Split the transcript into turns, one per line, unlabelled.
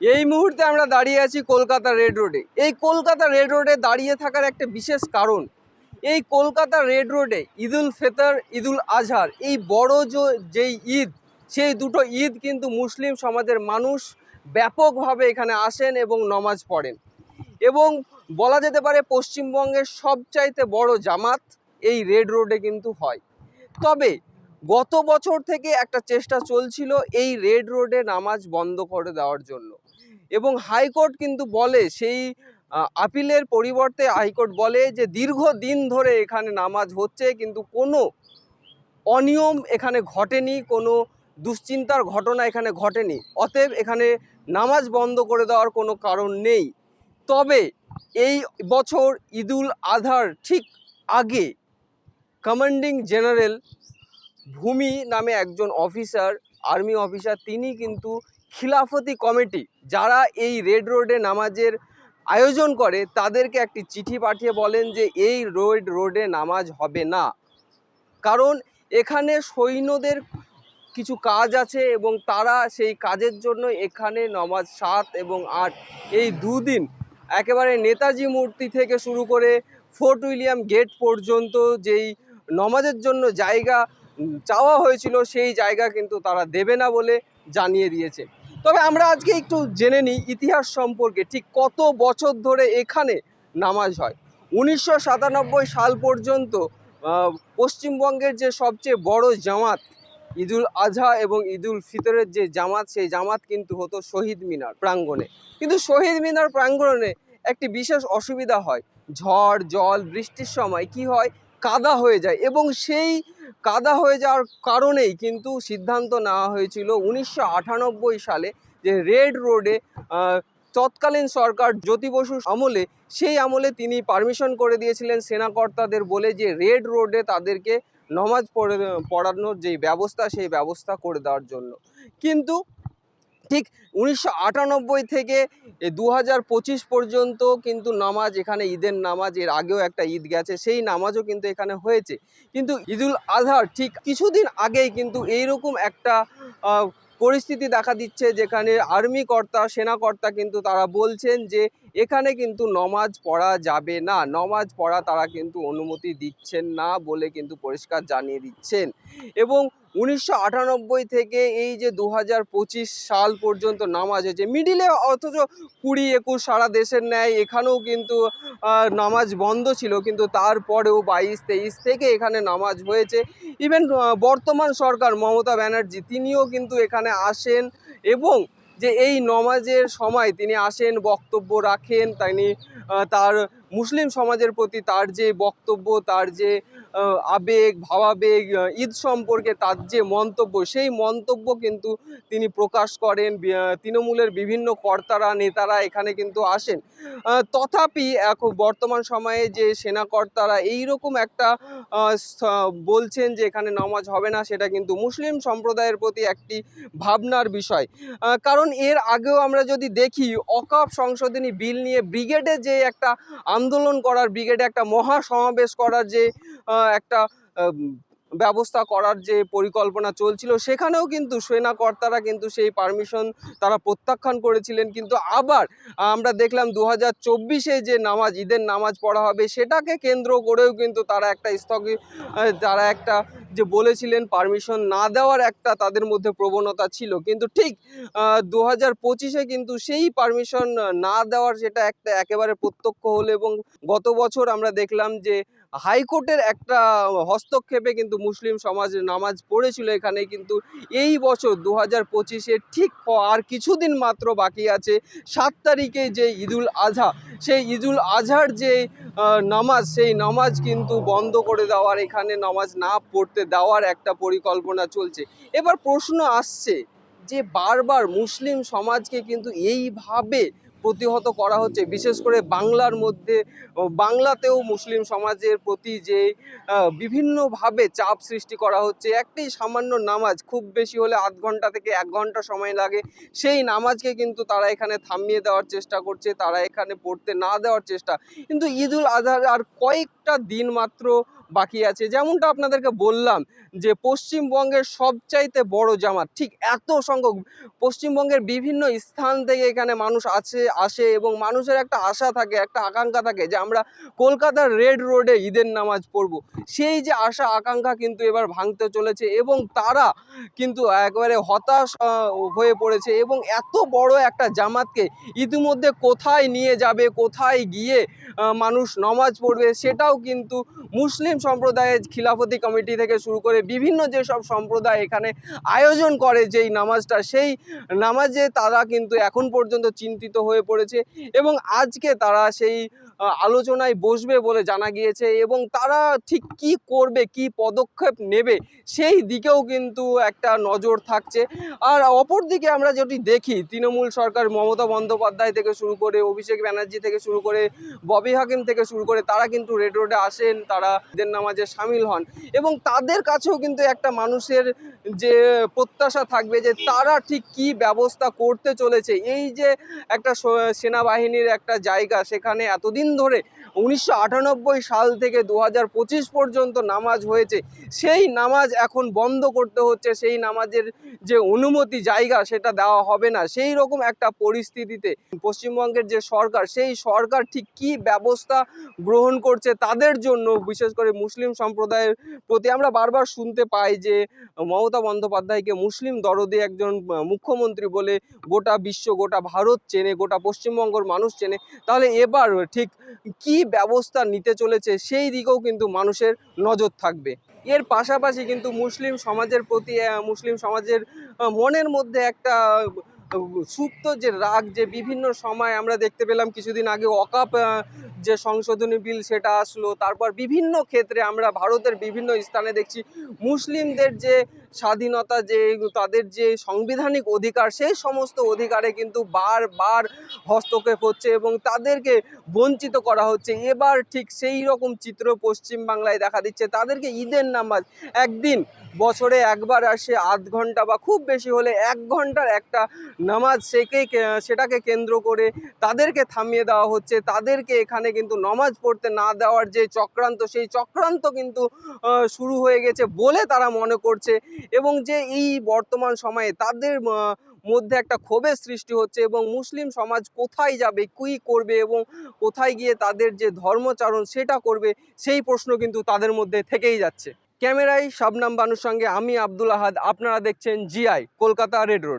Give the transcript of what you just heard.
এই মুহূর্তে আমরা দাঁড়িয়ে আছি কলকাতা রেড রোডে এই কলকাতা রেড রোডে দাঁড়িয়ে থাকার একটা বিশেষ কারণ, এই কলকাতা রেড রোডে ঈদুল ফিতর, ঈদুল আজহার, এই বড় যেই ঈদ, সেই দুটো ঈদ কিন্তু মুসলিম সমাজের মানুষ ব্যাপকভাবে এখানে আসেন এবং নমাজ পড়েন। এবং বলা যেতে পারে পশ্চিমবঙ্গের সবচাইতে বড় জামাত এই রেড রোডে কিন্তু হয়। তবে গত বছর থেকে একটা চেষ্টা চলছিল এই রেড রোডে নামাজ বন্ধ করে দেওয়ার জন্য। এবং হাইকোর্ট কিন্তু বলে সেই আপিলের পরিবর্তে হাইকোর্ট বলে যে দীর্ঘদিন ধরে এখানে নামাজ হচ্ছে, কিন্তু কোনো অনিয়ম এখানে ঘটেনি, কোনো দুশ্চিন্তার ঘটনা এখানে ঘটেনি। অতএব এখানে নামাজ বন্ধ করে দেওয়ার কোনো কারণ নেই। তবে এই বছর ঈদুল আধার ঠিক আগে কমান্ডিং জেনারেল ভূমি নামে একজন অফিসার আর্মি অফিসার তিনি কিন্তু খিলাফতি কমিটি যারা এই রেড রোডে নামাজের আয়োজন করে, তাদেরকে একটি চিঠি পাঠিয়ে বলেন যে এই রোড রোডে নামাজ হবে না। কারণ এখানে সৈন্যদের কিছু কাজ আছে এবং তারা সেই কাজের জন্য এখানে নমাজ সাত এবং আট এই দুদিন একেবারে নেতাজি মূর্তি থেকে শুরু করে ফোর্ট উইলিয়াম গেট পর্যন্ত যেই নমাজের জন্য জায়গা চাওয়া হয়েছিল সেই জায়গা কিন্তু তারা দেবে না বলে জানিয়ে দিয়েছে। তবে আমরা আজকে একটু জেনে নিই ইতিহাস সম্পর্কে ঠিক কত বছর ধরে এখানে নামাজ হয়। উনিশশো সাতানব্বই সাল পর্যন্ত পশ্চিমবঙ্গের যে সবচেয়ে বড় জামাত, ঈদুল আজহা এবং ঈদুল ফিতরের যে জামাত, সেই জামাত কিন্তু হতো শহীদ মিনার প্রাঙ্গণে। কিন্তু শহীদ মিনার প্রাঙ্গণে একটি বিশেষ অসুবিধা হয়। ঝড়, জল, বৃষ্টির সময় কি হয়? কাদা হয়ে যায় এবং সেই কাদা হয়ে যাওয়ার কারণেই কিন্তু সিদ্ধান্ত নেওয়া হয়েছিল উনিশশো আটানব্বই সালে যে রেড রোডে তৎকালীন সরকার জ্যোতি বসুর আমলে, সেই আমলে তিনি পারমিশন করে দিয়েছিলেন সেনাকর্তাদের বলে যে রেড রোডে তাদেরকে নমাজ পড়ে, পড়ানোর যেই ব্যবস্থা, সেই ব্যবস্থা করে দেওয়ার জন্য। কিন্তু ঠিক উনিশশো আটানব্বই থেকে দু হাজার পঁচিশ পর্যন্ত কিন্তু নামাজ এখানে, ঈদের নামাজ, এর আগেও একটা ঈদ গেছে, সেই নামাজও কিন্তু এখানে হয়েছে। কিন্তু ঈদুল আজহার ঠিক কিছুদিন আগেই কিন্তু এইরকম একটা পরিস্থিতি দেখা দিচ্ছে যেখানে আর্মি কর্তা, সেনাকর্তা কিন্তু তারা বলছেন যে এখানে কিন্তু নমাজ পড়া যাবে না। নমাজ পড়া তারা কিন্তু অনুমতি দিচ্ছেন না বলে কিন্তু পরিষ্কার জানিয়ে দিচ্ছেন। এবং উনিশশো আটানব্বই থেকে এই যে দু হাজার পঁচিশ সাল পর্যন্ত নামাজ হয়েছে, মিডিলে অথচ কুড়ি, একুশ সারা দেশের ন্যায় এখানেও কিন্তু নামাজ বন্ধ ছিল। কিন্তু তারপরেও বাইশ, তেইশ থেকে এখানে নামাজ হয়েছে। ইভেন বর্তমান সরকার মমতা ব্যানার্জি, তিনিও কিন্তু এখানে আসেন এবং যে এই নমাজের সময় তিনি আসেন, বক্তব্য রাখেন, তিনি তার মুসলিম সমাজের প্রতি তার যে বক্তব্য, তার যে আবেগ, ভাবাবেগ ঈদ সম্পর্কে তার যে মন্তব্য, সেই মন্তব্য কিন্তু তিনি প্রকাশ করেন তৃণমূলের বিভিন্ন কর্তারা, নেতারা এখানে কিন্তু আসেন। তথাপি এখন বর্তমান সময়ে যে সেনাকর্তারা এইরকম একটা বলছেন যে এখানে নামাজ হবে না, সেটা কিন্তু মুসলিম সম্প্রদায়ের প্রতি একটি ভাবনার বিষয়। কারণ এর আগেও আমরা যদি দেখি, অকাপ সংশোধনী বিল নিয়ে ব্রিগেডে যে একটা আন্দোলন করার, ব্রিগেডে একটা মহা সমাবেশ করার যে একটা ব্যবস্থা করার যে পরিকল্পনা চলছিল, সেখানেও কিন্তু সেনাকর্তারা কিন্তু সেই পারমিশন তারা প্রত্যাখ্যান করেছিলেন। কিন্তু আবার আমরা দেখলাম দু হাজার চব্বিশে যে নামাজ, ঈদের নামাজ পড়া হবে, সেটাকে কেন্দ্র করেও কিন্তু তারা একটা স্থগিত তারা একটা যে বলেছিলেন পারমিশন না দেওয়ার একটা তাদের মধ্যে প্রবণতা ছিল। কিন্তু ঠিক দু হাজার পঁচিশে কিন্তু সেই পারমিশন না দেওয়ার সেটা একটা একেবারে প্রত্যক্ষ হলো এবং গত বছর আমরা দেখলাম যে হাইকোর্টের একটা হস্তক্ষেপে কিন্তু মুসলিম সমাজ নামাজ পড়েছিল এখানে, কিন্তু এই বছর দু হাজার পঁচিশে ঠিক আর কিছুদিন মাত্র বাকি আছে, সাত তারিখে যে ঈদুল আজহা সেই ঈদুল আজহার যে নামাজ, সেই নামাজ কিন্তু বন্ধ করে দেওয়ার, এখানে নামাজ না পড়তে দেওয়ার একটা পরিকল্পনা চলছে। এবার প্রশ্ন আসছে যে বারবার মুসলিম সমাজকে কিন্তু এইভাবে প্রতিহত করা হচ্ছে। বিশেষ করে বাংলার মধ্যে বাংলাতেও মুসলিম সমাজের প্রতি যে বিভিন্নভাবে চাপ সৃষ্টি করা হচ্ছে, একটি সামান্য নামাজ খুব বেশি হলে আধ ঘণ্টা থেকে এক ঘণ্টা সময় লাগে, সেই নামাজকে কিন্তু তারা এখানে থামিয়ে দেওয়ার চেষ্টা করছে, তারা এখানে পড়তে না দেওয়ার চেষ্টা। কিন্তু ঈদুল আজহার আর কয়েকটা দিন মাত্র বাকি আছে। যেমনটা আপনাদেরকে বললাম যে, পশ্চিমবঙ্গের সবচাইতে বড় জামাত, ঠিক এত সংখ্যক, পশ্চিমবঙ্গের বিভিন্ন স্থান থেকে এখানে মানুষ আছে, আসে এবং মানুষের একটা আশা থাকে, একটা আকাঙ্ক্ষা থাকে যে, আমরা কলকাতার রেড রোডে ঈদের নামাজ পড়ব। সেই যে আশা, আকাঙ্ক্ষা কিন্তু এবার ভাঙতে চলেছে এবং তারা কিন্তু একবারে হতাশ হয়ে পড়েছে এবং এত বড় একটা জামাতকে ইতিমধ্যে কোথায় নিয়ে যাবে, কোথায় গিয়ে মানুষ নমাজ পড়বে সেটাও কিন্তু মুসলিম সম্প্রদায়ের খিলাফতি কমিটি থেকে শুরু করে বিভিন্ন যেসব সম্প্রদায় এখানে আয়োজন করে যেই নামাজটা, সেই নামাজে তারা কিন্তু এখন পর্যন্ত চিন্তিত হয়ে পড়েছে এবং আজকে তারা সেই আলোচনায় বসবে বলে জানা গিয়েছে এবং তারা ঠিক কি করবে, কি পদক্ষেপ নেবে সেই দিকেও কিন্তু একটা নজর থাকছে। আর অপরদিকে আমরা যদি দেখি, তৃণমূল সরকার মমতা বন্দ্যোপাধ্যায় থেকে শুরু করে, অভিষেক ব্যানার্জি থেকে শুরু করে, ববি হাকিম থেকে শুরু করে তারা কিন্তু রেড রোডে আসেন, তারা ঈদের নামাজে সামিল হন এবং তাদের কাছেও কিন্তু একটা মানুষের যে প্রত্যাশা থাকবে যে তারা ঠিক কি ব্যবস্থা করতে চলেছে। এই যে একটা সেনাবাহিনীর একটা জায়গা, সেখানে এতদিন ধরে উনিশশো আটানব্বই সাল থেকে দু পর্যন্ত নামাজ হয়েছে। সেই নামাজ এখন বন্ধ করতে হচ্ছে, সেই নামাজের যে অনুমতি জায়গা সেটা দেওয়া হবে না। সেই রকম একটা পরিস্থিতিতে পশ্চিমবঙ্গের যে সরকার, সেই সরকার ঠিক কি ব্যবস্থা গ্রহণ করছে তাদের জন্য, বিশেষ করে মুসলিম সম্প্রদায়ের প্রতি আমরা বারবার শুনতে পাই যে মমতা বন্দ্যোপাধ্যায়কে মুসলিম দরদে একজন মুখ্যমন্ত্রী বলে গোটা বিশ্ব, গোটা ভারত চেনে, গোটা পশ্চিমবঙ্গের মানুষ চেনে। তাহলে এবার ঠিক কি ব্যবস্থা নিতে চলেছে সেই দিকেও কিন্তু মানুষের নজর থাকবে। এর পাশাপাশি কিন্তু মুসলিম সমাজের প্রতি মুসলিম সমাজের মনের মধ্যে একটা সুপ্ত যে রাগ, যে বিভিন্ন সময় আমরা দেখতে পেলাম কিছুদিন আগে অকাপ যে সংশোধনী বিল সেটা আসলো, তারপর বিভিন্ন ক্ষেত্রে আমরা ভারতের বিভিন্ন স্থানে দেখছি মুসলিমদের যে স্বাধীনতা যে, তাদের যে সাংবিধানিক অধিকার, সেই সমস্ত অধিকারে কিন্তু বারবার হস্তক্ষেপ হচ্ছে এবং তাদেরকে বঞ্চিত করা হচ্ছে। এবার ঠিক সেই রকম চিত্র পশ্চিমবাংলায় দেখা দিচ্ছে। তাদেরকে ঈদের নামাজ একদিন বছরে একবার আসে, আধ ঘণ্টা বা খুব বেশি হলে এক ঘণ্টার একটা নামাজ সেকে, সেটাকে কেন্দ্র করে তাদেরকে থামিয়ে দেওয়া হচ্ছে। তাদেরকে এখানে কিন্তু নমাজ পড়তে না দেওয়ার যে চক্রান্ত, সেই চক্রান্ত কিন্তু শুরু হয়ে গেছে বলে তারা মনে করছে। এবং যে এই বর্তমান সময়ে তাদের মধ্যে একটা ক্ষোভের সৃষ্টি হচ্ছে এবং মুসলিম সমাজ কোথায় যাবে, কী করবে এবং কোথায় গিয়ে তাদের যে ধর্মচারণ সেটা করবে, সেই প্রশ্ন কিন্তু তাদের মধ্যে থেকেই যাচ্ছে। ক্যামেরায় শাবনাম বানুর সঙ্গে আমি আব্দুল আহাদ, আপনারা দেখছেন জিআই কলকাতা রেড রোড